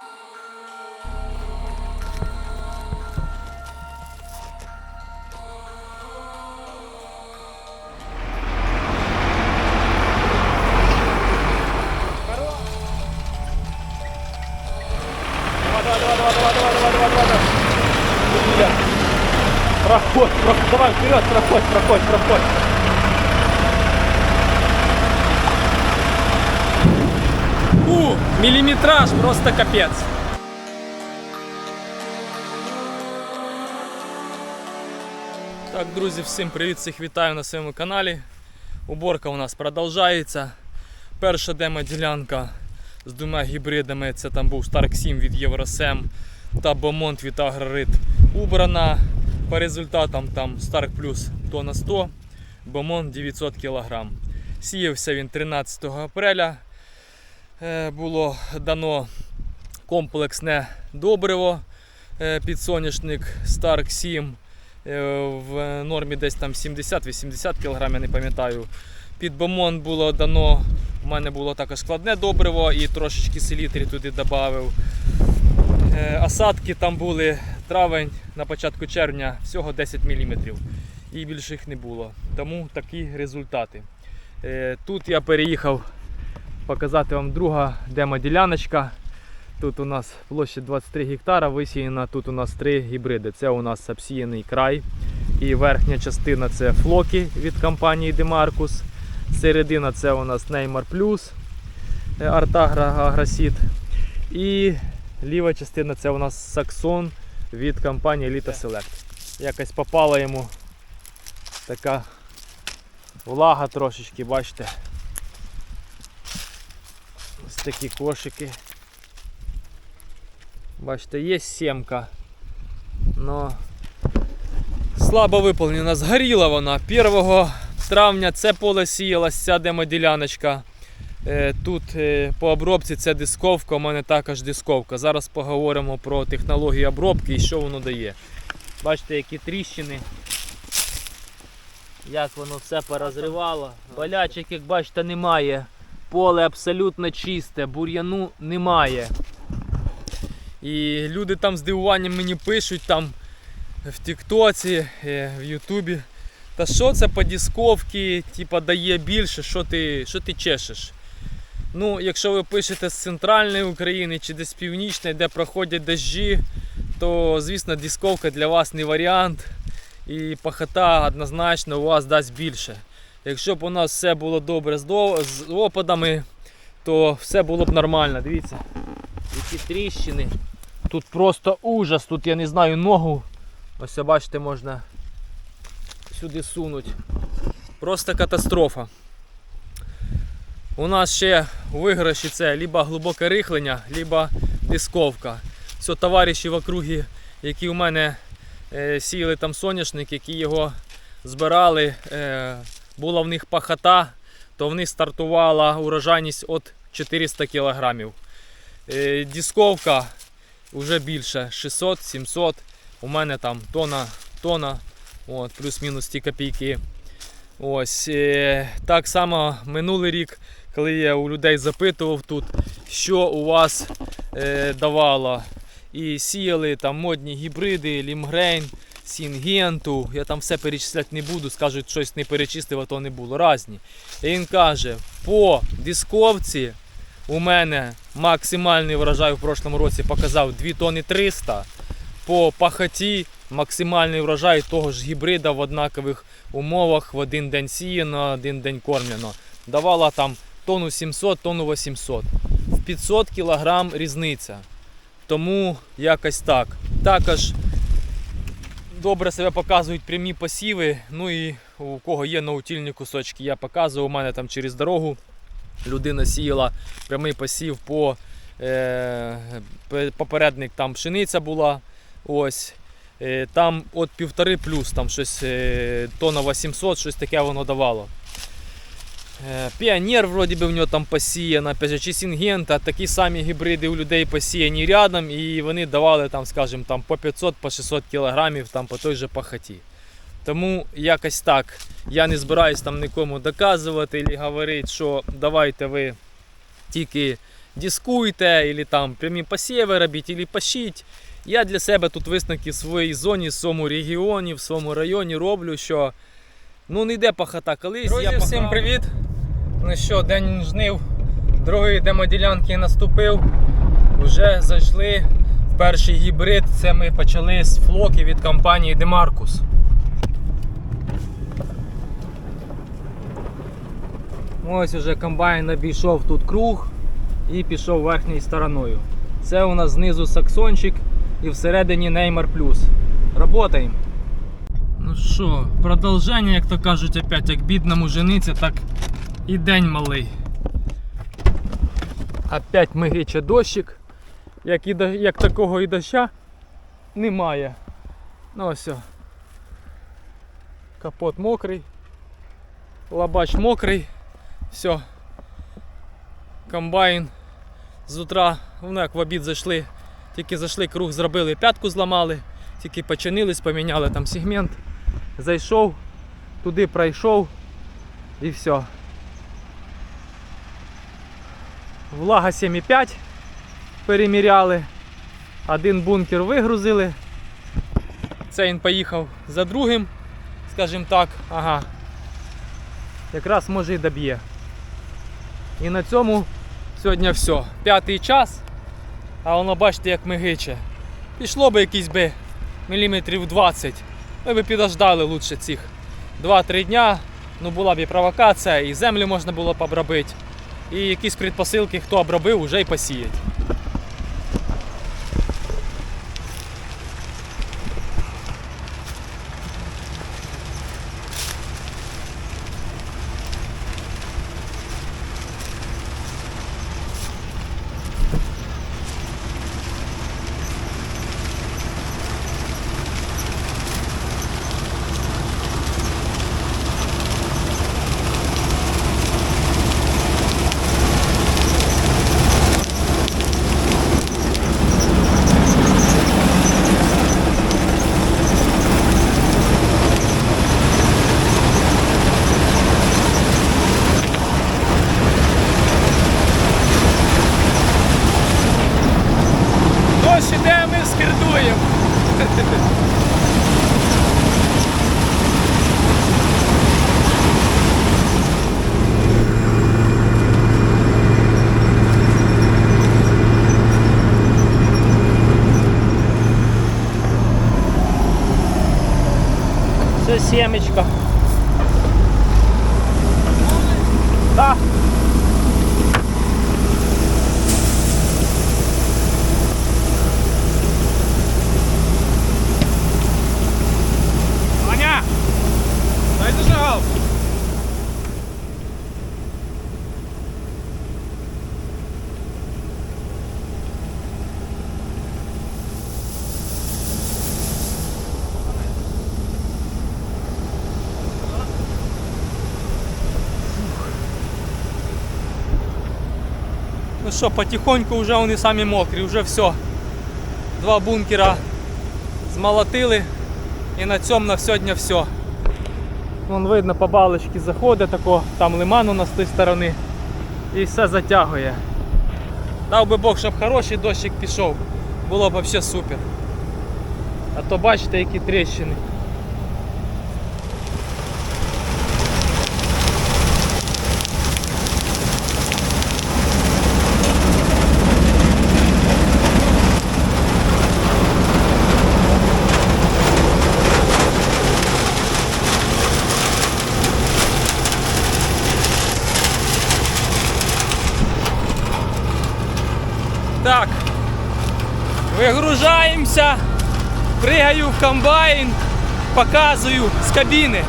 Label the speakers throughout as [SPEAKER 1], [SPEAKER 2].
[SPEAKER 1] Oh. Миллиметраж, просто капец. Так, друзі, всім привіт, всіх вітаю на своєму каналі. Уборка у нас продовжується. Перша демо-ділянка з двома гібридами. Це там був Stark 7 від Євросем та Бомонт від Агрорит убрана. По результатам там Stark Plus тонна 100, Бомонт 900 кг. Сіявся він 13 апреля. Е, Було дано комплексне добриво е, під соняшник Stark 7 е, в нормі десь там 70-80 кг, я не пам'ятаю. Під бомон було дано, у мене було також складне добриво і трошечки селітрі туди додав. Осадки там були травень на початку червня всього 10 мм. І більше їх не було. Тому такі результати. Тут я переїхав показати вам друга демо-діляночка. Тут у нас площа 23 гектара, висіяна тут у нас три гібриди. Це у нас обсіяний край. І верхня частина це флоки від компанії Demarcus. Середина це у нас Neymar Plus Артагра Агросід. І ліва частина це у нас Саксон від компанії Elite Select. Якось попала йому така влага трошечки, бачите. Ось такі кошики. Бачите, є сімка. Но слабо виповнена. Згоріла вона. 1 травня це поле сіялась, ця демоділяночка. Е, Тут е, по обробці це дисковка, у мене також дисковка. Зараз поговоримо про технологію обробки і що воно дає. Бачите, які тріщини. Як воно все порозривало. Болячок, як бачите, немає. Поле абсолютно чисте, бур'яну немає. І люди там з дивуванням мені пишуть там в Тіктоці, е, в Ютубі. Та що це по дисковці, типа дає більше, що ти, що ти чешеш? Ну, якщо ви пишете з центральної України чи десь північної, де проходять дощі, то звісно дисковка для вас не варіант. І пахота однозначно у вас дасть більше. Якщо б у нас все було добре з, опадами, то все було б нормально. Дивіться, які тріщини. Тут просто ужас, тут я не знаю ногу. Ось бачите, можна сюди сунути. Просто катастрофа. У нас ще у виграші це либо глибоке рихлення, либо дисковка. Все, товариші в округі, які у мене е, сіяли там соняшник, які його збирали, е, була в них пахота, то в них стартувала урожайність від 400 кг. Дисковка вже більше 600-700. У мене там тона, тона от, плюс-мінус ті копійки. Ось, е, так само минулий рік, коли я у людей запитував тут, що у вас е, давало. І сіяли там модні гібриди, лімгрейн, сінгенту. Я там все перечисляти не буду, скажуть, щось не перечислив, а то не було. Разні. І він каже, по дисковці у мене максимальний врожай в прошлому році показав 2 тони 300. По пахоті максимальний врожай того ж гібрида в однакових умовах в один день сіяно, один день кормлено. Давала там тонну 700, тонну 800. В 500 кг різниця. Тому якось так. Також добре себе показують прямі посіви. Ну і у кого є наутільні кусочки, я показую, У мене там через дорогу людина сіяла прямий посів по е, попередник там пшениця була. Ось. Е, Там от півтори плюс, там щось е, тонна 800, щось таке воно давало. Е, Піонер вроді би в нього там же, чи Сінгента, такі самі гібриди у людей посіяні рядом, і вони давали там, скажімо, там, по 500 по 600 кілограмів там, по той же пахоті. Тому якось так. Я не збираюсь там нікому доказувати або говорити, що давайте ви тільки
[SPEAKER 2] дискуйте, або там прямі посіви робіть, або пашіть. Я для себе тут висновки в своїй зоні, в своєму регіоні, в своєму районі роблю, що ну не йде пахота колись.
[SPEAKER 1] Друзі,
[SPEAKER 2] я
[SPEAKER 1] всім
[SPEAKER 2] пахав.
[SPEAKER 1] привіт! Ну що, день жнив, другої демоділянки наступив. Вже зайшли в перший гібрид. Це ми почали з флоки від компанії Demarcus. Ось уже комбайн обійшов тут круг і пішов верхньою стороною. Це у нас знизу саксончик і всередині Неймар Плюс. Работаємо. Ну що, продовження, як то кажуть, опять, як бідному жениться, так і день малий. Опять мигиче дощик. Як, і, як такого і доща немає. Ну ось. Капот мокрий. Лабач мокрий. Все. Комбайн. З утра, ну як в обід зайшли, тільки зайшли, круг зробили, п'ятку зламали, тільки починились, поміняли там сегмент. Зайшов, туди пройшов і все. Влага 7,5 переміряли. Один бункер вигрузили. Це він поїхав за другим, скажімо так, ага. Якраз може і доб'є. І на цьому сьогодні все. П'ятий час, а воно бачите, як мигиче. Пішло би якісь би міліметрів 20. Ми би підождали лучше цих 2-3 дня. Ну була б і провокація, і землю можна було б обробити. І якісь предпосилки, хто обробив, вже й посіять. Дощ іде, ми скирдуємо. Це що, потихоньку вже вони самі мокрі, вже все. Два бункера змолотили. І на цьому на сьогодні все. Вон видно по балочці заходить, тако, там лиман у нас з тої сторони. І все затягує. Дав би Бог, щоб хороший дощик пішов. Було б взагалі супер. А то бачите, які тріщини. Так. Вигружаємося. Пригаю в комбайн. Показую з кабіни.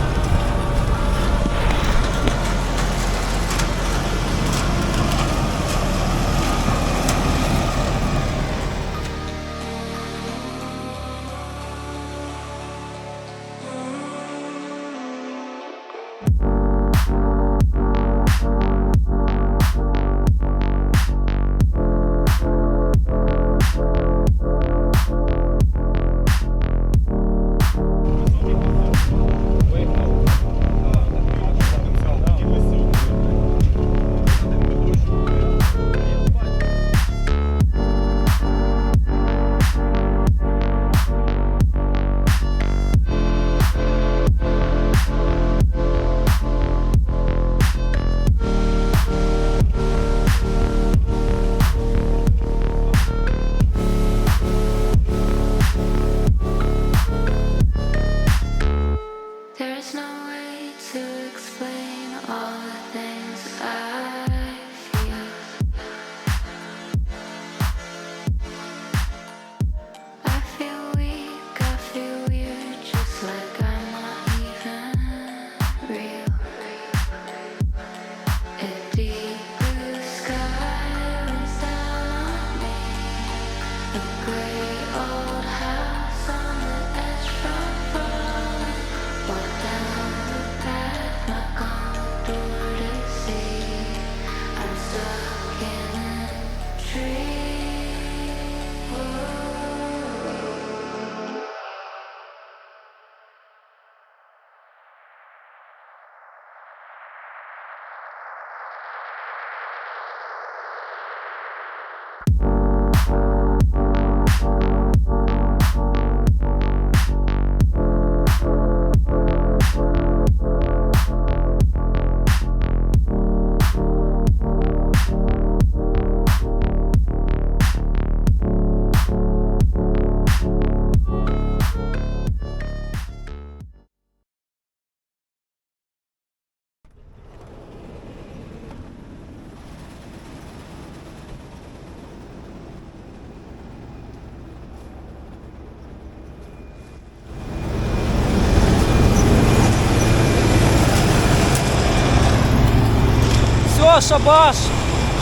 [SPEAKER 1] Шабаш.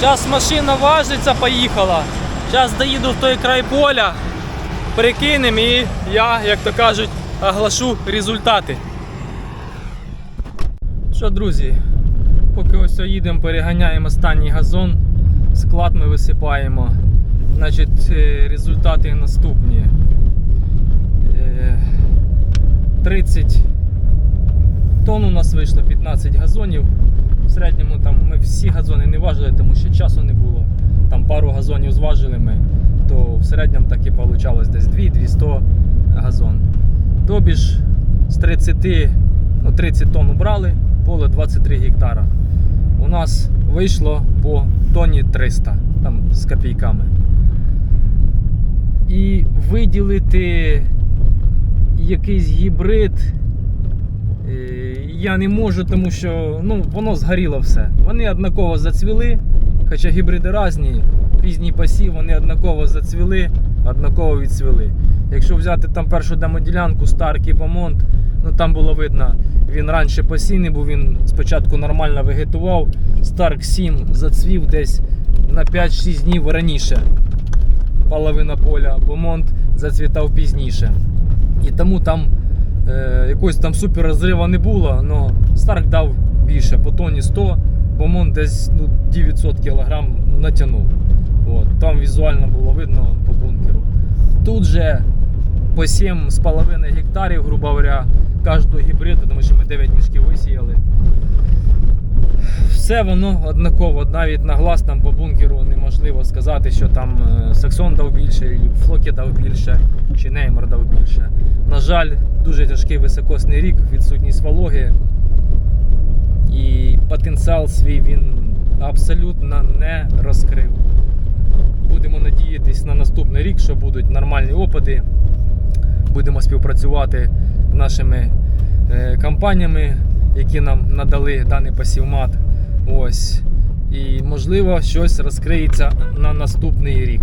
[SPEAKER 1] Зараз машина важиться, поїхала. Зараз доїду в той край поля, прикинемо і я, як то кажуть, оглашу результати. Що, друзі, поки ось їдемо, переганяємо останній газон, склад ми висипаємо. Значить, е, результати наступні. Е, 30 тонн у нас вийшло 15 газонів. В середньому там ми всі газони не важили, тому що часу не було. Там пару газонів зважили ми, то в середньому так і вийшло десь 2-200 газон. Тобі ж з 30, ну, 30 тонн убрали, поле 23 гектара. У нас вийшло по тонні 300 там, з копійками. І виділити якийсь гібрид я не можу, тому що ну, воно згоріло все. Вони однаково зацвіли, хоча гібриди різні, пізній пасів, вони однаково зацвіли, однаково відцвіли. Якщо взяти там першу демоділянку, Старк і Бомонт, ну там було видно, він раніше посійний був, він спочатку нормально вегетував. Старк 7 зацвів десь на 5-6 днів раніше. Половина поля, Бомонт зацвітав пізніше. І тому там е, якогось там супер розриву не було, але Старк дав більше, по тоні 100, Бомон десь ну, 900 кг натягнув. От, там візуально було видно по бункеру. Тут же по 7,5 гектарів, грубо говоря, кожного гібриду, тому що ми 9 мішків висіяли. Все воно однаково, навіть на глаз там по бункеру неможливо сказати, що там е, Саксон дав більше, Флокі дав більше, чи Неймар дав більше. На жаль, дуже тяжкий високосний рік, відсутність вологи. І потенціал свій він абсолютно не розкрив. Будемо надіятись на наступний рік, що будуть нормальні опади. Будемо співпрацювати з нашими е, компаніями, які нам надали даний пасівмат. Ось. І можливо щось розкриється на наступний рік.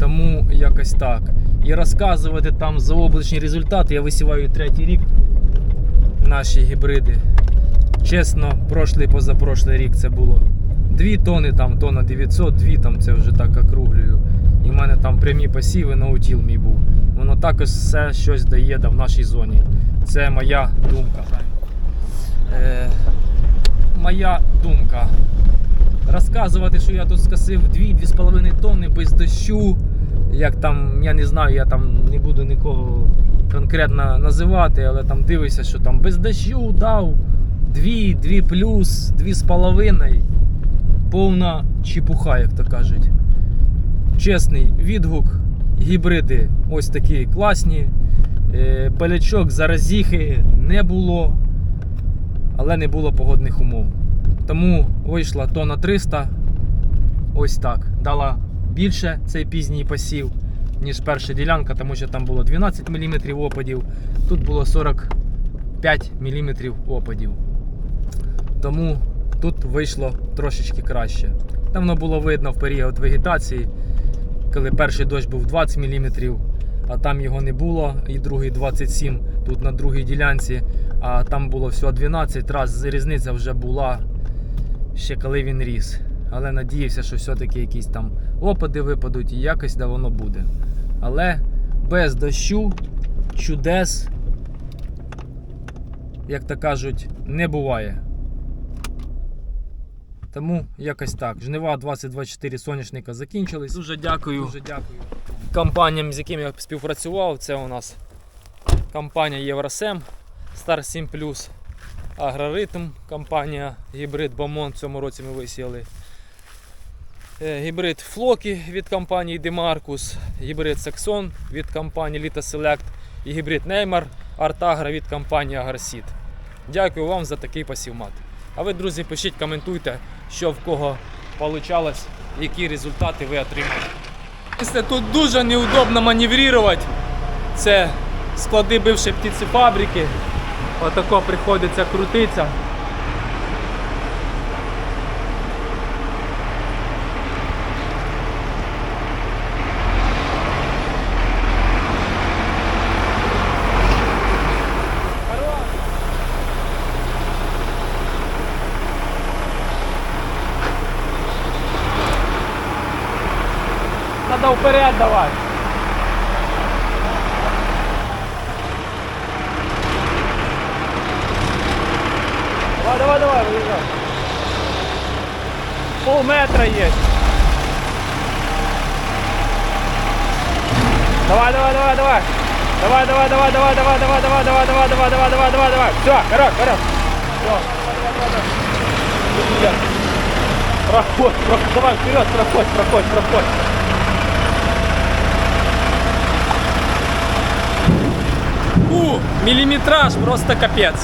[SPEAKER 1] Тому якось так. І розказувати там за облачні результати. Я висіваю третій рік наші гібриди. Чесно, прошлий позапрошлий рік це було 2 тони, там тонна 900, 2 там це вже так округлюю. І в мене там прямі посіви на утіл мій був. Воно також все щось дає да, в нашій зоні. Це моя думка. Е, моя думка. Розказувати, що я тут скосив 2-2,5 тонни без дощу. Як там, я не знаю, я там не буду нікого конкретно називати, але там дивишся, що там без дощу дав 2, 2 плюс, 2,5. Повна чепуха, як то кажуть. Чесний відгук. Гібриди ось такі класні. Е, Палячок заразіхи не було, але не було погодних умов. Тому вийшла тонна 300. Ось так. Дала більше цей пізній посів, ніж перша ділянка, тому що там було 12 мм опадів, тут було 45 мм опадів. Тому тут вийшло трошечки краще. Там воно було видно в період вегетації, коли перший дощ був 20 мм, а там його не було, і другий 27 тут на другій ділянці, а там було всього 12 раз різниця вже була ще коли він ріс. Але надіявся, що все-таки якісь там опади випадуть і якось да воно буде. Але без дощу, чудес, як то кажуть, не буває. Тому якось так. Жнива 2024 соняшника закінчились. Дуже дякую. Дуже дякую компаніям, з якими я співпрацював. Це у нас компанія Євросем, Star 7 Агроритм, компанія Гібрид Бомон в цьому році ми висіяли. Е, Гібрид Флокі від компанії Demarcus, гібрид Saxon від компанії Lita Select і гібрид Neymar Артагра від компанії Agarseed. Дякую вам за такий посівмат. А ви, друзі, пишіть, коментуйте, що в кого вийшло, які результати ви отримали. Якщо Тут дуже неудобно маневрувати. Це склади бившої птицефабрики. Отако приходиться крутитися. Давай, давай, выезжай. Полметра есть. Давай, давай, давай, давай. Давай, давай, давай, давай, давай, давай, давай, давай, давай, давай, давай, давай, давай, давай. Все, хорош, хорош. Все. Проходь, проходь, давай вперед, проходь, проходь, проходь. У, миллиметраж просто капец.